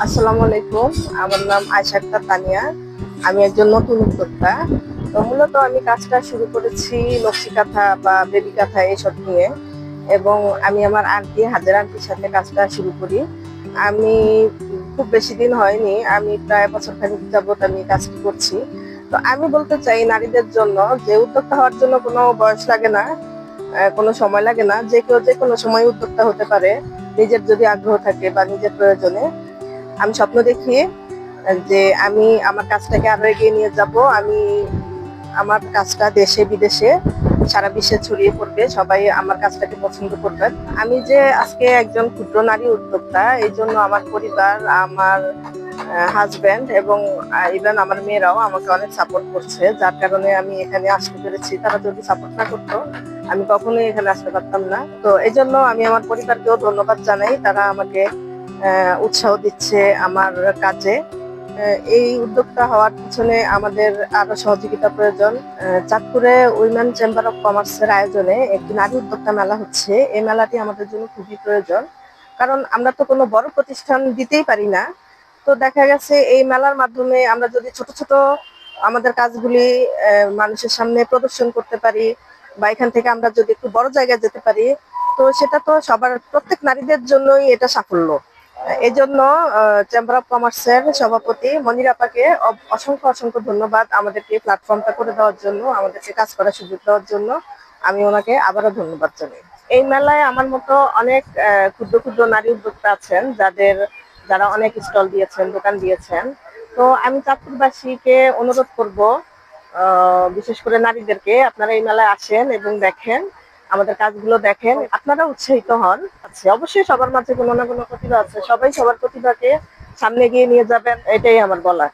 আসসালামু আলাইকুম। আমার নাম আক্তার তানিয়া। আমি একজন নতুন উদ্যোক্তা। তো মূলত আমি কাজটা শুরু করেছি নকশি বা বেবি কাঁথা এসব নিয়ে। এবং আমি আমার আন্টি হাজার আন্টির সাথে কাজটা শুরু করি। আমি খুব বেশি দিন হয়নি। আমি প্রায় বছর খানিক যাবত আমি কাজটি করছি। তো আমি বলতে চাই, নারীদের জন্য যে উদ্যোক্তা হওয়ার জন্য কোনো বয়স লাগে না কোনো সময় লাগে না। যে কেউ যে কোনো সময় উদ্যোক্তা হতে পারে। নিজের যদি আগ্রহ থাকে বা নিজের প্রয়োজনে। আমি স্বপ্ন দেখি যে আমি আমার কাজটাকে আরও এগিয়ে নিয়ে যাব। আমি আমার কাজটা দেশে, বিদেশে, সারা বিশ্বে ছড়িয়ে পড়বে। সবাই আমার কাজটাকে পছন্দ করবেন আমি যে আজকে একজন ক্ষুদ্র নারী উদ্যোক্তা, এই জন্য আমার পরিবার, আমার হাজব্যান্ড এবং ইভেন আমার মেয়েরাও আমাকে অনেক সাপোর্ট করছে। যার কারণে আমি এখানে আসতে পেরেছি। তারা যদি সাপোর্ট না করতো, আমি কখনোই এখানে আসতে পারতাম না। তো এই জন্য আমি আমার পরিবারকেও ধন্যবাদ জানাই। তারা আমাকে উৎসাহ দিচ্ছে আমার কাজে। এই উদ্যোক্তা হওয়ার পিছনে আমাদের আরও সহযোগিতা প্রয়োজন। চাঁদপুরে উইমেন চেম্বার অফ কমার্সের আয়োজনে একটি নারী উদ্যোক্তা মেলা হচ্ছে। এই মেলাটি আমাদের জন্য খুবই প্রয়োজন। কারণ আমরা তো কোনো বড় প্রতিষ্ঠান দিতেই পারি না। তো দেখা গেছে এই মেলার মাধ্যমে আমরা যদি ছোট ছোট আমাদের কাজগুলি মানুষের সামনে প্রদর্শন করতে পারি বা এখান থেকে আমরা যদি একটু বড় জায়গায় যেতে পারি, তো সেটা তো সবার, প্রত্যেক নারীদের জন্যই এটা সাফল্য। এই জন্য চেম্বার অফ কমার্সের সভাপতি মনির আপাকে অসংখ্য অসংখ্য ধন্যবাদ আমাদেরকে প্ল্যাটফর্মটা করে দেওয়ার জন্য, আমাদেরকে কাজ করার সুযোগ দেওয়ার জন্য। আমি ওনাকে আবারও ধন্যবাদ জানাই। এই মেলায় আমার মতো অনেক ক্ষুদ্র ক্ষুদ্র নারী উদ্যোক্তা আছেন, যাদের, যারা অনেক স্টল দিয়েছেন, দোকান দিয়েছেন। তো আমি চাঁদপুরবাসীকে অনুরোধ করব বিশেষ করে নারীদেরকে, আপনারা এই মেলায় আসেন এবং দেখেন, আমাদের কাজগুলো দেখেন, আপনারা উৎসাহিত হন। আছে। অবশ্যই সবার মাঝে কোনো না কোনো প্রতিভা আছে। সবাই সবার প্রতিভাকে সামনে গিয়ে নিয়ে যাবেন, এটাই আমার বলা